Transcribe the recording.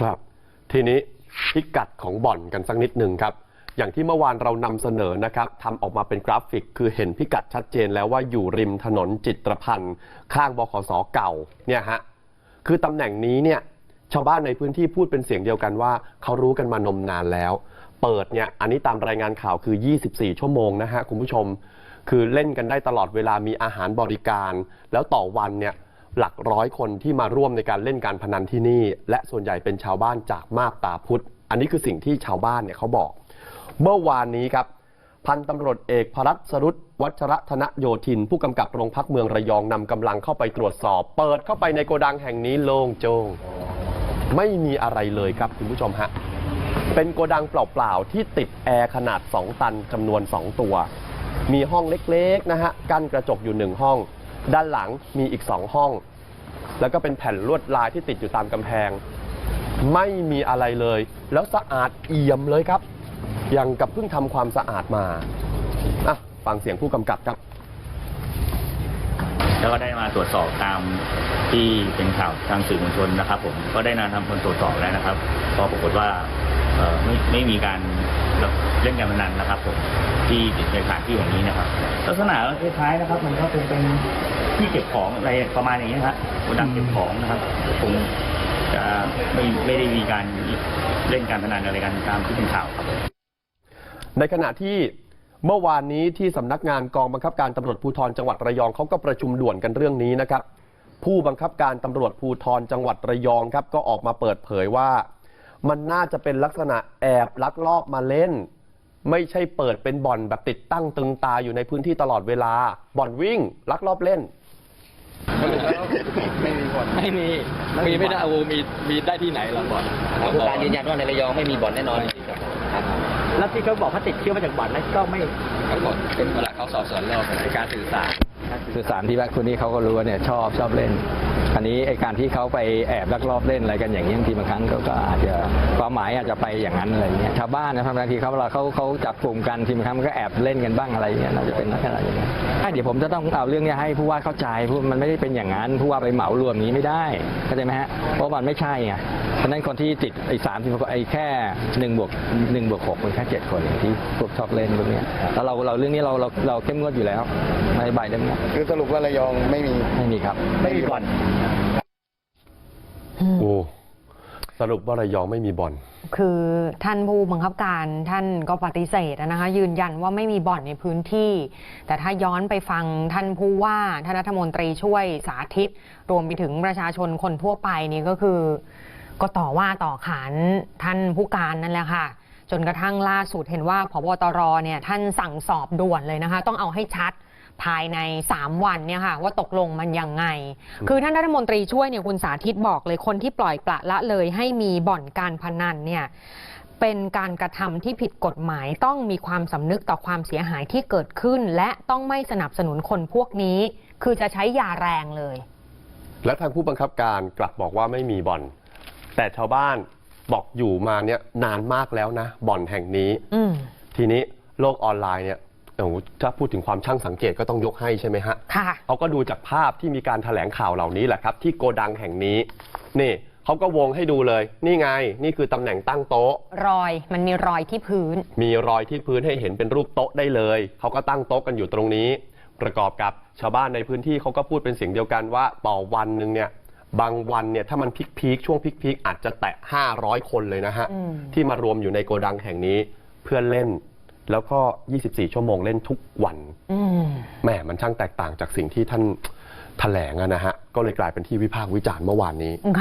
ครับ ทีนี้พิกัดของบ่อนกันสักนิดหนึ่งครับ อย่างที่เมื่อวานเรานำเสนอนะครับทำออกมาเป็นกราฟิก คือเห็นพิกัดชัดเจนแล้วว่าอยู่ริมถนนจิตรพันธ์ข้างบขสเก่าเนี่ยฮะคือตำแหน่งนี้เนี่ยชาวบ้านในพื้นที่พูดเป็นเสียงเดียวกันว่าเขารู้กันมานมนานแล้ว เปิดเนี่ยอันนี้ตามรายงานข่าวคือ 24 ชั่วโมงนะฮะคุณผู้ชม คือเล่นกันได้ตลอดเวลามีอาหารบริการ แล้วต่อวันเนี่ย หลักร้อยคนที่มาร่วมในการเล่นการพนันที่นี่ และส่วนใหญ่เป็นชาวบ้านจากมาบตาพุธอันนี้คือสิ่งที่ชาวบ้านเนี่ยเขาบอก เมื่อวานนี้ครับพันตำรวจเอกพรัตสรุตวัชรธนโยธิน ผู้กำกับโรงพักเมืองระยองนำกำลังเข้าไปตรวจสอบ เปิดเข้าไปในโกดังแห่งนี้โล่งโจงไม่มีอะไรเลยครับคุณผู้ชมฮะเป็นโกดังเปล่าๆที่ติดแอร์ขนาด 2 ตันจำนวน 2 ตัว มีห้องเล็กๆนะฮะกั้นกระจกอยู่1ห้อง ด้านหลังมีอีก 2 ห้อง แล้วก็เป็นแผ่นลวดลายที่ติดอยู่ตามกำแพง ไม่มีอะไรเลย แล้วสะอาดเอี่ยมเลยครับยังกับเพิ่งทำความสะอาดมาอะฟังเสียงผู้กำกับครับ แล้วก็ได้มาตรวจสอบตามที่เป็นข่าวทางสื่อมวลชนนะครับ ผมก็ได้นำทำคนตรวจสอบแล้วนะครับก็ปรากฏว่าเอ่อไม่ไม่มีการ เล่นการพนันนะครับผมที่ในสถานที่อย่างนี้นะครับลักษณะก็คล้ายๆนะครับ มันก็เป็นเป็นที่เก็บของอะไรประมาณอย่างนี้ครับโกดังเก็บของนะครับคงจะไม่ไม่ได้มีการเล่นการพนันอะไรกันตามที่เป็นข่าวครับ ในขณะที่เมื่อวานนี้ที่สำนักงานกองบังคับการตำรวจภูธรจังหวัดระยองเขาก็ประชุมด่วนกันเรื่องนี้นะครับ ผู้บังคับการตำรวจภูธรจังหวัดระยองครับ ก็ออกมาเปิดเผยว่า มันน่าจะเป็นลักษณะแอบลักลอบมาเล่น ไม่ใช่เปิดเป็นบ่อนแบบติดตั้งตึงตาอยู่ในพื้นที่ตลอดเวลา บ่อนวิ่ง ลักลอบเล่น ไม่มีบ่อนไม่มีมีไม่ได้โอ้มีมีได้ที่ไหนล่ะบ่อนผู้การยืนยันว่าในระยองไม่มีบ่อนแน่นอนครับแล้วที่เขาบอกเขาติดเชื้อมาจากบ่อนนั้นก็ไม่เขาบเป็นเวลาเขาสอบสวนโลกในการสื่อสารสื่อสารที่ว่าคนนี้เขาก็รู้ว่าเนี่ยชอบชอบเล่น อันนี้ไอการที่เขาไปแอบลักลอบเล่นอะไรกันอย่างนี้บางทีบางครั้งเขาก็อาจจะความหมายอาจจะไปอย่างนั้นอะไรเงี้ยชาวบ้านนะครับบางทีเขาเวลาเขาเขาจับกลุ่มกันทีบางครั้งมันก็แอบเล่นกันบ้างอะไรเงี้ยน่าจะเป็นลักษณะอย่างนี้นอะเดี๋ยวผมจะต้องเอาเรื่องเนี้ยให้ผู้ว่าเข้าใจผู้มันไม่ได้เป็นอย่างนั้นผู้ว่าไปเหมารวมอย่างนี้ไม่ได้เข้าใจไหมฮะเพราะมันไม่ใช่ไงเพราะฉะนั้นคนที่ติดไอ้สามสิบไอ้แค่หนึ่งบวกหนึ่งบวกหกมันแค่เจ็ดคนที่พวกชอบเล่นพวกเนี้ยแล้วเราเราเรื่องนี้เราเราเราเข้มงวดอยู่แล้วในใบเล่มเนี้ยคือสรุปว่าระยองไม่มีไม่มีครับ ไม่มีบ่อนโอ้สรุปว่าระยองไม่มีบ่อน คือท่านผู้บังคับการท่านก็ปฏิเสธนะคะ ยืนยันว่าไม่มีบ่อนในพื้นที่ แต่ถ้าย้อนไปฟังท่านผู้ว่าท่านรัฐมนตรีช่วยสาธิต รวมไปถึงประชาชนคนทั่วไปนี่ก็คือ ก็ต่อว่าต่อขานท่านผู้การนั่นแหละค่ะ จนกระทั่งล่าสุดเห็นว่าพบตรเนี่ยท่านสั่งสอบด่วนเลยนะคะ ต้องเอาให้ชัด ภายใน 3 วันเนี่ยค่ะว่าตกลงมันยังไง คือท่านรัฐมนตรีช่วยเนี่ยคุณสาธิตบอกเลยคนที่ปล่อยปละละเลยให้มีบ่อนการพนันเนี่ยเป็นการกระทำที่ผิดกฎหมายต้องมีความสำนึกต่อความเสียหายที่เกิดขึ้น และต้องไม่สนับสนุนคนพวกนี้ คือจะใช้ยาแรงเลย และทางผู้บังคับการกลับบอกว่าไม่มีบ่อน แต่ชาวบ้านบอกอยู่มาเนี่ยนานมากแล้วนะบ่อนแห่งนี้อืมทีนี้โลกออนไลน์เนี่ย โอ้โหถ้าพูดถึงความช่างสังเกตก็ต้องยกให้ใช่ไหมฮะค่ะ เขาก็ดูจากภาพที่มีการถแถลงข่าวเหล่านี้แหละครับ ที่โกดังแห่งนี้ นี่เขาก็วงให้ดูเลย นี่ไง นี่คือตำแหน่งตั้งโต๊ะ รอยมันมีรอยที่พื้น มีรอยที่พื้นให้เห็นเป็นรูปโต๊ะได้เลย เขาก็ตั้งโต๊ะกันอยู่ตรงนี้ ประกอบกับชาวบ้านในพื้นที่เขาก็พูดเป็นเสียงเดียวกันว่าต่อวันหนึ่งเนี่ย บางวันเนี่ยถ้ามันพีคๆช่วงพีคๆอาจจะแตะ 500 คนเลยนะฮะอืมที่มารวมอยู่ในโกดังแห่งนี้เพื่อเล่น แล้วก็ 24 ชั่วโมงเล่นทุกวันอืมแหม่มันช่างแตกต่างจากสิ่งที่ท่านแถลงอะนะฮะก็เลยกลายเป็นที่วิพากษ์วิจารณ์เมื่อวานนี้ค่ะ